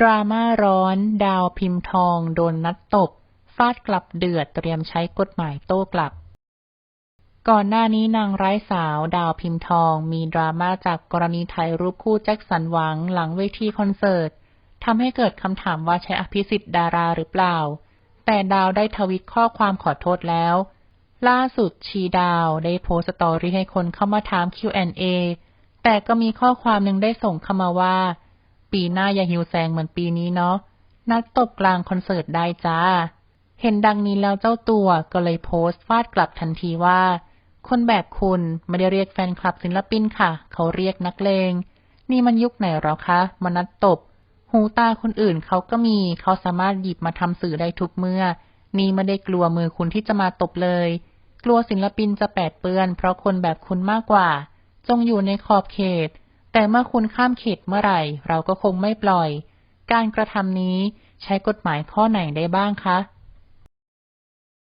ดราม่าร้อน ดาวพิมพ์ทอง โดนนัดตบ ฟาดกลับเดือดเตรียมใช้กฎหมายโต้กลับ ก่อนหน้านี้นางร้ายสาว ดาวพิมพ์ทอง มีดราม่าจากกรณีถ่ายรูปคู่แจ็คสันหวังหลังเวทีคอนเสิร์ตทำให้เกิดคำถามว่าใช้อภิสิทธิ์ดาราหรือเปล่า แต่ดาวได้ทวิตข้อความขอโทษแล้ว ล่าสุดชีดาวได้โพสต์สตอรี่ให้คนเข้ามาถาม Q&A แต่ก็มีข้อความหนึ่งได้ส่งเข้ามาว่า ปีหน้าอย่าหิวแสงเหมือนปีนี้เนาะ นัดตบกลางคอนเสิร์ตได้จ้า เห็นดังนี้แล้วเจ้าตัวก็เลยโพสต์ฟาดกลับทันทีว่า คนแบบคุณไม่ได้เรียกแฟนคลับศิลปินค่ะ เขาเรียกนักเลง นี่มันยุคไหนหรอคะมานัดตบ หูตาคนอื่นเขาก็มี เขาสามารถหยิบมาทำสื่อได้ทุกเมื่อ นี่ไม่ได้กลัวมือคุณที่จะมาตบเลย กลัวศิลปินจะแปดเปื้อน เพราะคนแบบคุณมากกว่า จงอยู่ในขอบเขต แต่เมื่อคุณข้ามเขตเมื่อไหร่ เราก็คงไม่ปล่อย การกระทำนี้ใช้กฎหมายข้อไหนได้บ้างคะ